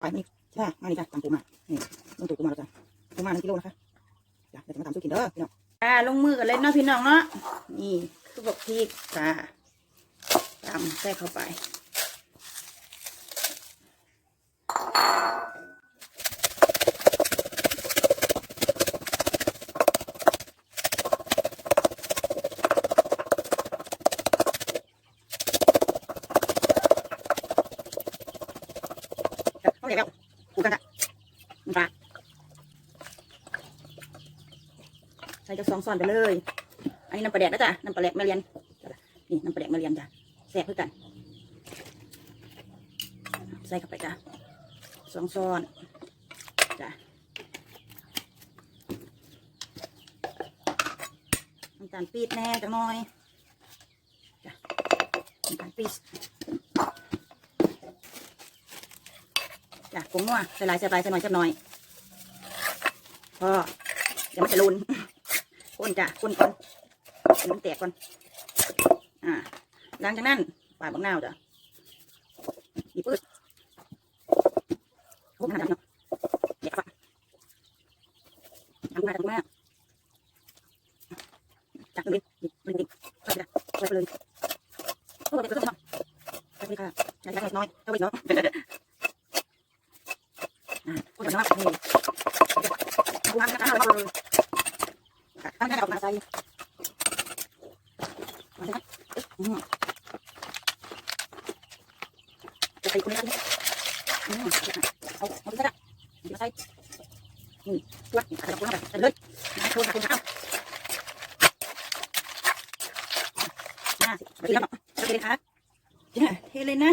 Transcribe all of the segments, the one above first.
ไปนี่ใช่มานี่จ้ะตำปูมานี่ต้องตูปูมาแล้วจ้ะปูมาหนึ่งกิโลนะคะจ้ะเดี๋ยวจะมาตำสู้กินเด้อพี่น้องอ่าลงมือกันเลยเนาะพี่น้องเนาะนี่คือบอกพริกจ้าตำใส่เข้าไป นปลาใส่จะสองซ้อนไปเลย อันนี้น้ำปลาแดกนะจ๊ะน้ำปลาแดกมาเรียนนี่น้ำปลาแดกมาเรียนจ้ะแซ่บเพื่อกัน ใส่เข้าไปจ้ะสองซ้อนจ้ะน้ำตาลปี๊บแน่จังหน่อยจ้ะน้ำตาลปี๊บจ้ะผงนัวใส่หลายใส่หลายใส่หน่อยใส่หน่อย พอเดี๋ยวมันจะลุนคนจ้ะคนก่อนให้มันแตกก่อน อ่าหลังจากนั้นปาดบักนาจ้ะอีปืดพวกนั้นจ้ะเด็กฝักทำมาทำมาจับเลยดิบเลยดิบไปเลยใส่ไปเลยโอ้เด็กก็ต้องทำไปเลยค่ะใส่ไปน้อยเท่าไปเนาะคุณจะมาทำนี่ทำงนกันอะไร บ้างเลยทำงานออกมาใส่จะใส่คนนี้เอาเอาไปใส่มาใส่นี่ตัวใส่คนละแบบใส่เลยมาโชว์คนข้าวน่าสิไปแล้วไปเลยค่ะเทเลยนะ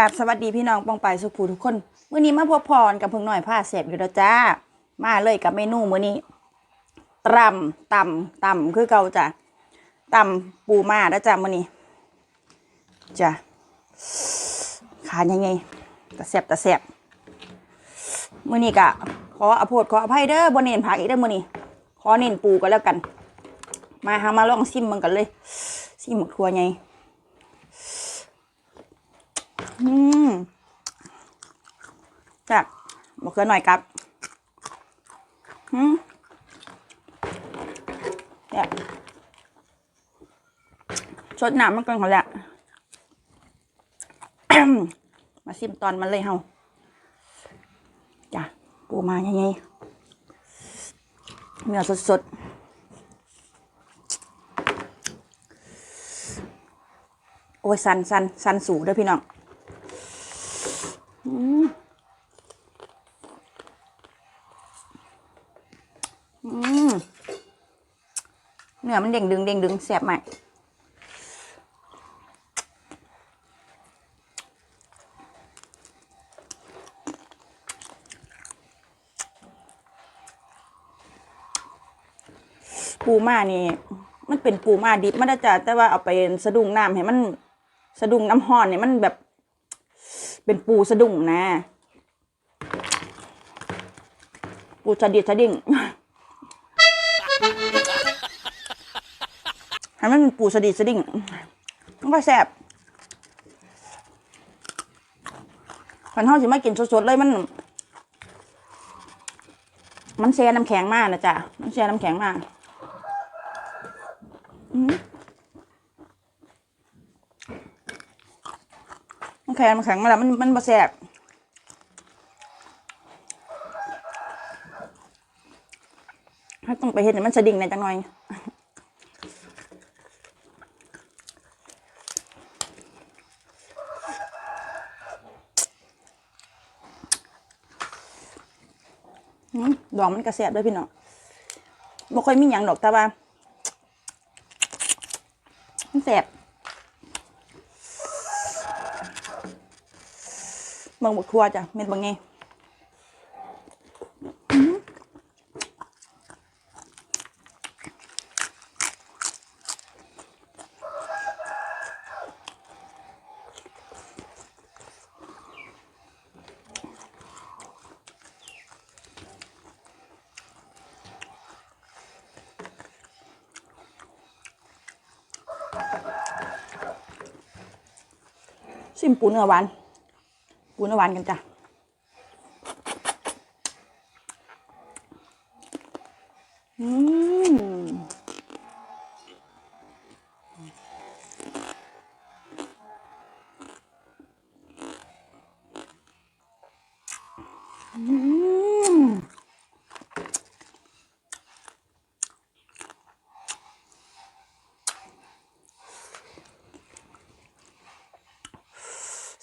กราบสวัสดีพี่น้องปองไปสุขูทุกคนมื้อนี้มาพบพรกับเพิ่งหน่อยผ้าเสพอยู่แล้วจ้า มาเลยกับเมนูมื้อนี้ตำตำตำคือเก่าจ้ะตำปูมาแล้วจ้ะมื้อนี้จ้ะขายังไงตะแสบตะแสบมื้อนี้กะขออโพดขออภัยเด้อบ่เน้นผักอีกเด้อมื้อนี้ขอเน้นปูก็แล้วกัน มาหามาลองซิมมันกันเลยซิมหมกทัวไง อืมแบบบอกเกือหน่อยครับอืมแบบชดน้ำมันก่อนเขาแหละ มาซิมตอนมันเลยเฮาจ้ะปูมายังไงเนื้อสดๆโอ้ยสันสันสันสูงเด้อพี่น้อง อืมอืมเนื้ อมันเด้งดึงเด้งดึงแสบมากปูม่านี่ มันเป็นปูมาดิบมันจะแต่ว่าเอาไปสะดุ้งน้ำให้มันสะดุ้งน้ำห้อนเนี่ยมันแบบ เป็นปูสะดุ้งนะ ปูสะดิดสะดิ่ง ให้มันปูสดิดสดิ่งมันก็แซ่บขันเท่าสิมากินสดๆเลยมัน มันแช่น้ำแข็งมากนะจ๊ะมันแช่น้ำแข็งมากอืมน้ำแข็งน้ำแข็งมาแล้วมันมันบ่แซ่บถ้าต้องไปเห็นมันสะดิ่งในอยจังหน่อย ดองมันกระแสบด้วยพี่น้องบ่ค่อยมีหยังดอกแต่ว่ามันแสบเบิ่งบกทัวจ้ะเม็ดบางไง ซิมปูเนื้อหวาน ปูเนื้อหวานกันจ้ะ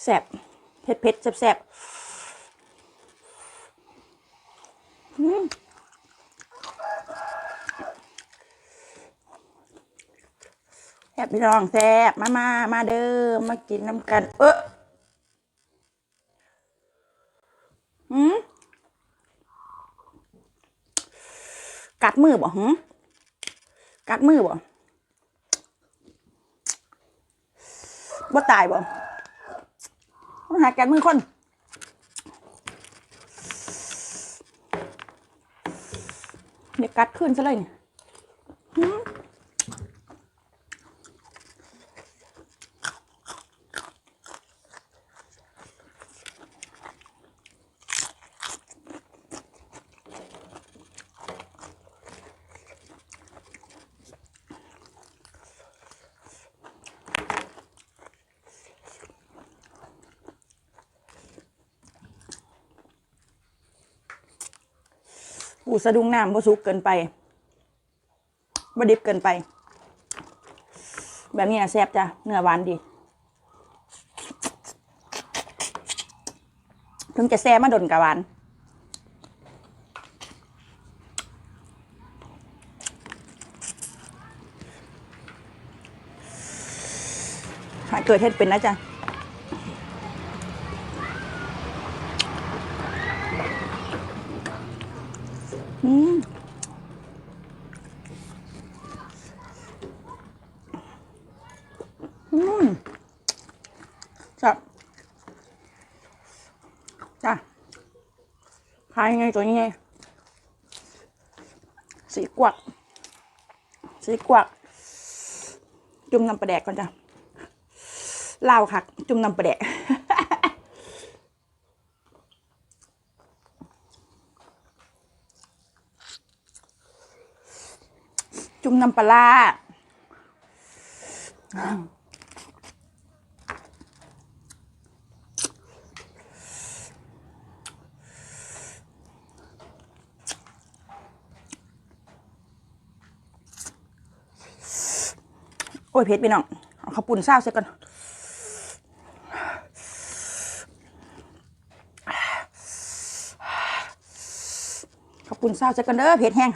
แซ่บเผ็ดเผ็ดแซ่บๆอืมแซ่บพี่น้องแซ่บมามามาเด้อมากินน้ำกัน เออหืมกัดมือบ่หืมกัดมือบ่บ่ตายบ่ต้อ หาแกนมือคนเดี๋ยวกัดขึ้นซะเลยเนี่ย ปูสะดุ้งน้ำบ่สุกเกินไปบ่ดิบเกินไป แบบนี้นะแซ่บจ้ะเนื้อหวานดีถึงจะแซ่มาดนกับหวานหาเกิดเฮ็ดเป็นนะจ๊ะ อืมอืมจับจ้ะ ขายยังไงตัวนี้ไง สีกวัก สีกวัก จุ่มน้ำปลาแดกก่อนจ้ะลาวคักจุ่มน้ำปลาแดกจุ่มน้ำปลา อ้ยเผ็ดไปน้องเอาข้าวปุ่นเศร้าเสียก่อนข้าวปุ่นเศร้าเสียก่อนเด้อเผ็ดแห้ง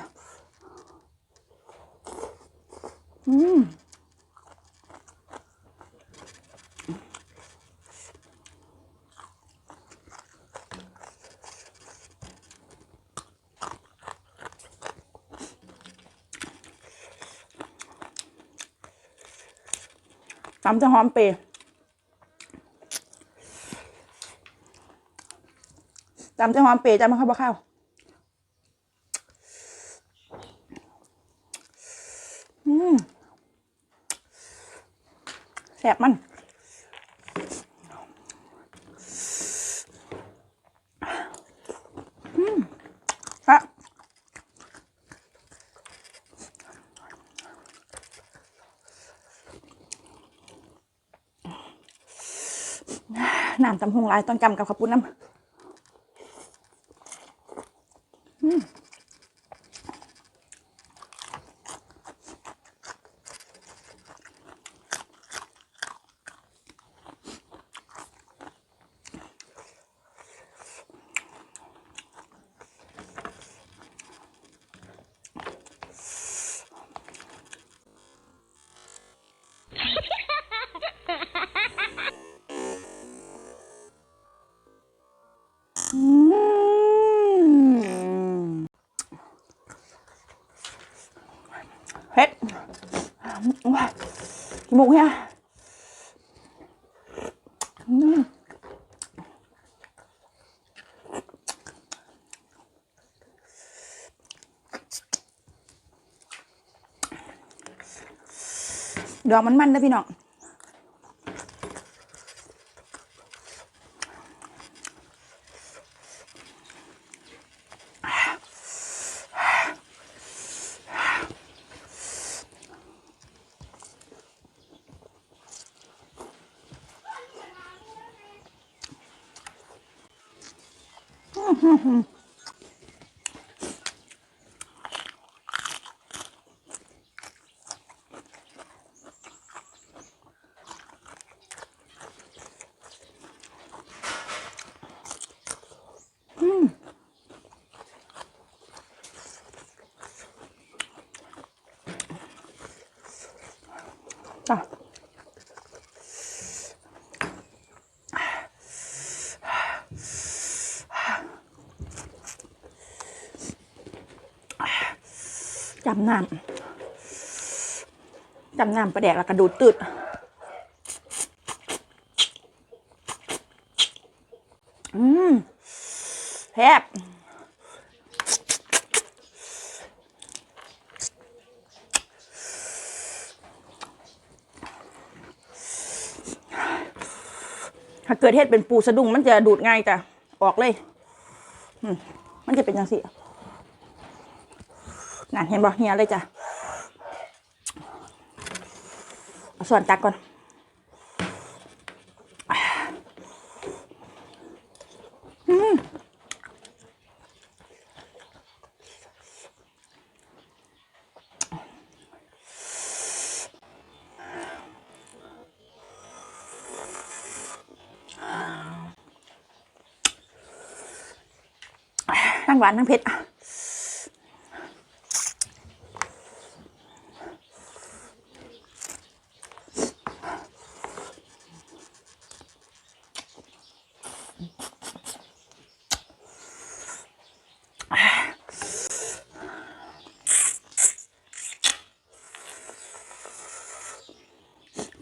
อืมำจะหอมเปรย์ตำจะหอมเปรย์จำมาข้าวบะข้าวอืมแสบมัน น้ำตำหงลายต้องจำกับข้าวปุ้นน้ำ ขี้มูกเนี่ยดอกมันมันนะพี่น้อง จ้ะจำน้ำจำน้ำประแดกแล้วกระดูดตืดอืมแซ่บ ถ้าเกิดเฮ็ดเป็นปูสะดุ้งมันจะดูดง่ายจ้ะออกเลยมันจะเป็นยังสิน่นเห็นบอกเฮียเลยจ้ะเอาส่วนตักก่อน ทั้งหวานทั้งเผ็ดพ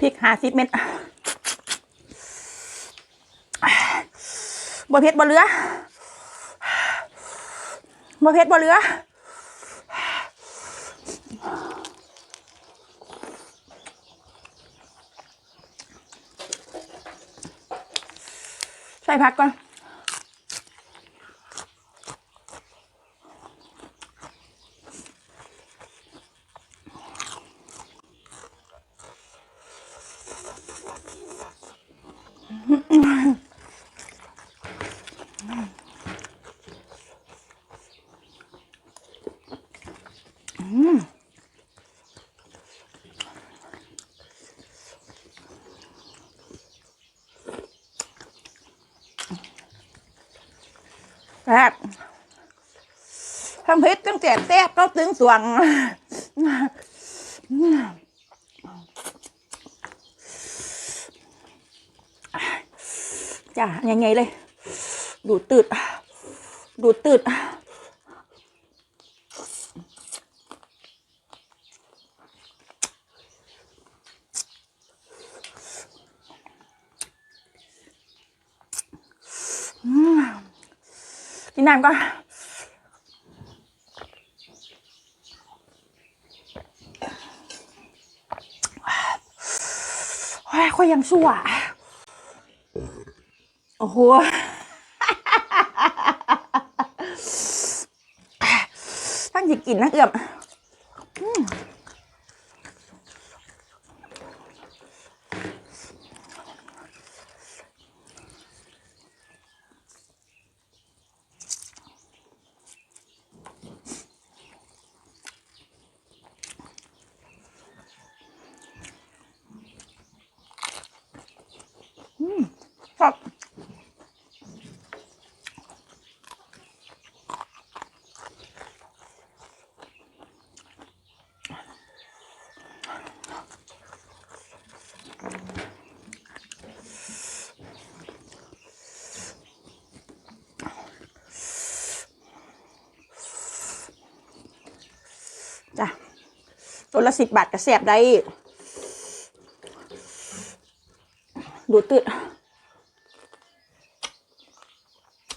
ริกห้าสิบเม็ดบ่เผ็ดบ่เหลือ บ่เพชรบ่เหลือใส่ผักก่อน แซ่บทั้งเผ็ดทั้งแสบแซ่บก็ถึงสวงจ้ายังไงเลย ดูดตืด ดูดตืด น้ำก่อนโอ้ยค่อยยังชั่วโอ้โหทั้งจิกินทั้งเอื่อม ตัวละสิบบาทก็แสบได้ดูตืด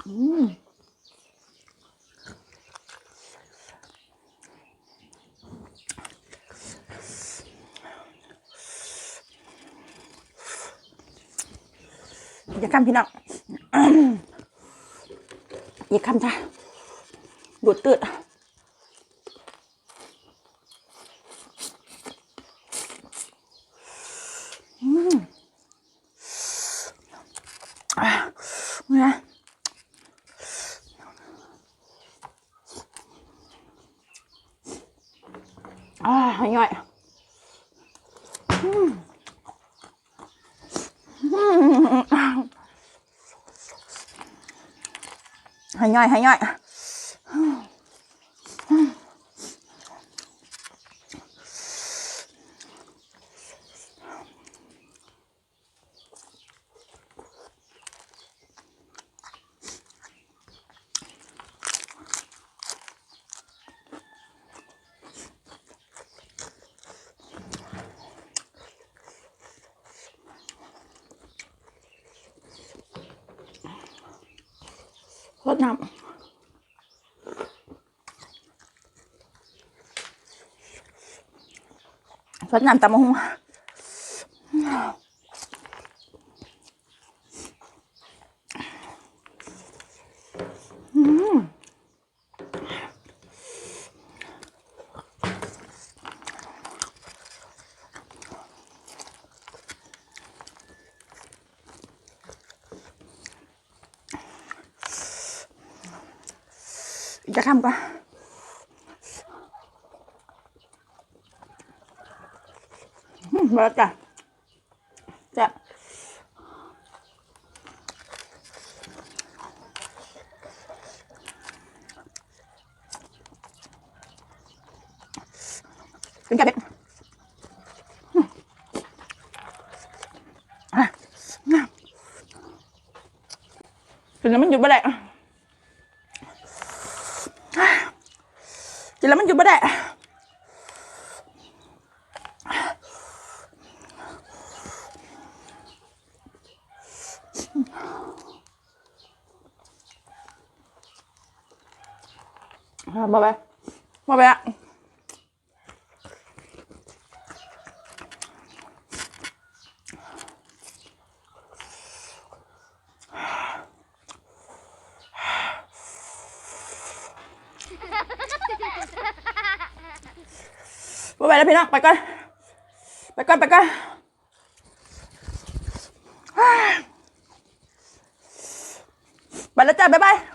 อืมอย่าคำพี่น้องอย่าคำจ้ะดูดตืดเนี่ย ให้ย่อยอืมอืมให้ ย่อยให้ย่อย รดน้ำรดน้ำตำมะฮุงอืมจะทำก่อน อืมมาแล้วจ้ะจะกินกับเด็กอืมอะกินแล้วมันหยุดไม่ได้กินแล้วมันหยุดไม่ได้ มาไปมาไปอะมาไปแล้ วพี่น้อ